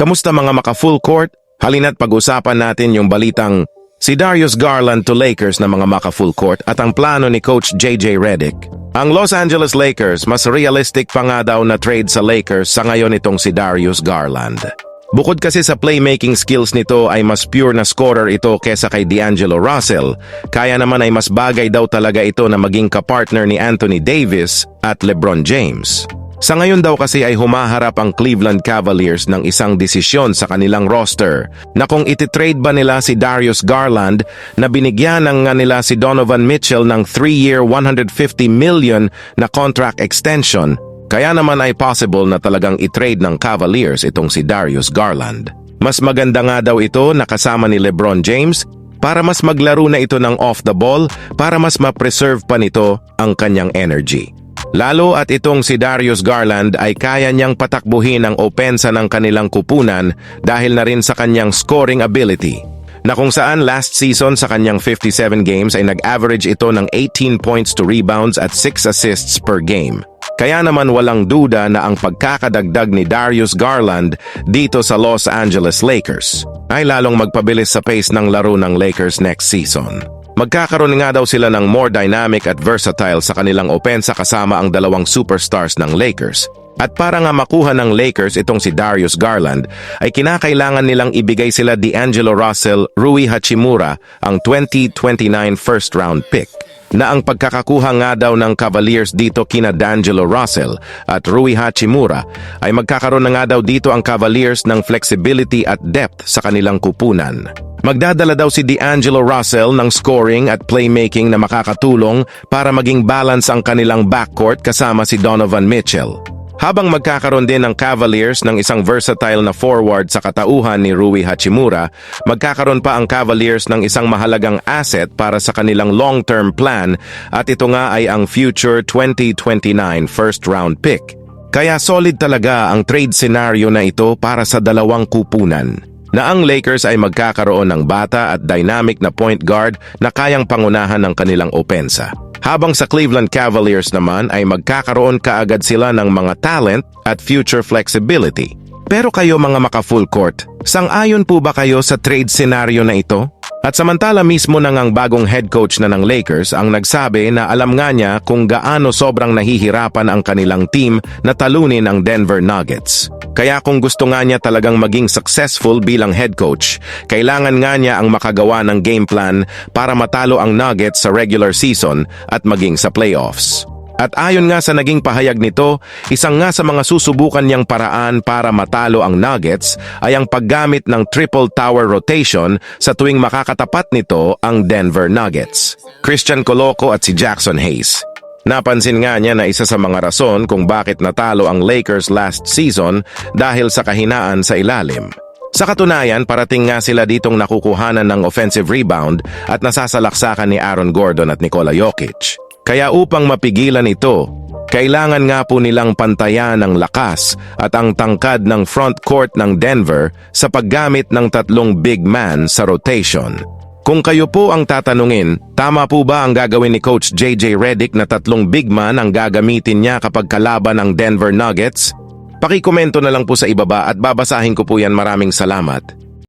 Kamusta mga maka full court? Halina't pag-usapan natin yung balitang si Darius Garland to Lakers na mga maka full court at ang plano ni Coach JJ Redick. Ang Los Angeles Lakers mas realistic pa nga daw na trade sa Lakers sa ngayon itong si Darius Garland. Bukod kasi sa playmaking skills nito ay mas pure na scorer ito kesa kay D'Angelo Russell, kaya naman ay mas bagay daw talaga ito na maging kapartner ni Anthony Davis at LeBron James. Sa ngayon daw kasi ay humaharap ang Cleveland Cavaliers ng isang desisyon sa kanilang roster na kung ititrade ba nila si Darius Garland na binigyan ng nga nila si Donovan Mitchell ng 3-year 150 million na contract extension kaya naman ay possible na talagang itrade ng Cavaliers itong si Darius Garland. Mas maganda nga daw ito na kasama ni LeBron James para mas maglaro na ito ng off the ball para mas ma-preserve pa nito ang kanyang energy. Lalo at itong si Darius Garland ay kaya niyang patakbuhin ang opensa ng kanilang kupunan dahil na rin sa kanyang scoring ability. Na kung saan last season sa kanyang 57 games ay nag-average ito ng 18 points to rebounds at 6 assists per game. Kaya naman walang duda na ang pagkakadagdag ni Darius Garland dito sa Los Angeles Lakers ay lalong magpabilis sa pace ng laro ng Lakers next season. Magkakaroon nga daw sila ng more dynamic at versatile sa kanilang opensa kasama ang dalawang superstars ng Lakers. At para nga makuha ng Lakers itong si Darius Garland, ay kinakailangan nilang ibigay sila D'Angelo Russell, Rui Hachimura, ang 2029 first round pick na ang pagkakakuha nga daw ng Cavaliers dito kina D'Angelo Russell at Rui Hachimura ay magkakaroon na nga daw dito ang Cavaliers ng flexibility at depth sa kanilang kupunan. Magdadala daw si D'Angelo Russell ng scoring at playmaking na makakatulong para maging balance ang kanilang backcourt kasama si Donovan Mitchell. Habang magkakaroon din ng Cavaliers ng isang versatile na forward sa katauhan ni Rui Hachimura, magkakaroon pa ang Cavaliers ng isang mahalagang asset para sa kanilang long-term plan at ito nga ay ang future 2029 first round pick. Kaya solid talaga ang trade scenario na ito para sa dalawang kupunan na ang Lakers ay magkakaroon ng bata at dynamic na point guard na kayang pangunahan ng kanilang opensa. Habang sa Cleveland Cavaliers naman ay magkakaroon kaagad sila ng mga talent at future flexibility. Pero kayo mga maka-full court, sang-ayon po ba kayo sa trade scenario na ito? At samantala mismo nang ang bagong head coach na ng Lakers ang nagsabi na alam nga niya kung gaano sobrang nahihirapan ang kanilang team na talunin ang Denver Nuggets. Kaya kung gusto nga niya talagang maging successful bilang head coach, kailangan nga niya ang makagawa ng game plan para matalo ang Nuggets sa regular season at maging sa playoffs. At ayon nga sa naging pahayag nito, isang nga sa mga susubukan niyang paraan para matalo ang Nuggets ay ang paggamit ng triple tower rotation sa tuwing makakatapat nito ang Denver Nuggets. Christian Coloco at si Jackson Hayes. Napansin nga niya na isa sa mga rason kung bakit natalo ang Lakers last season dahil sa kahinaan sa ilalim. Sa katunayan, parating nga sila ditong nakukuhanan ng offensive rebound at nasasalaksakan ni Aaron Gordon at Nikola Jokic. Kaya upang mapigilan ito, kailangan nga po nilang pantayan ang lakas at ang tangkad ng front court ng Denver sa paggamit ng tatlong big man sa rotation. Kung kayo po ang tatanungin, tama po ba ang gagawin ni Coach JJ Redick na tatlong big man ang gagamitin niya kapag kalaban ng Denver Nuggets? Pakikomento na lang po sa ibaba at babasahin ko po yan maraming salamat.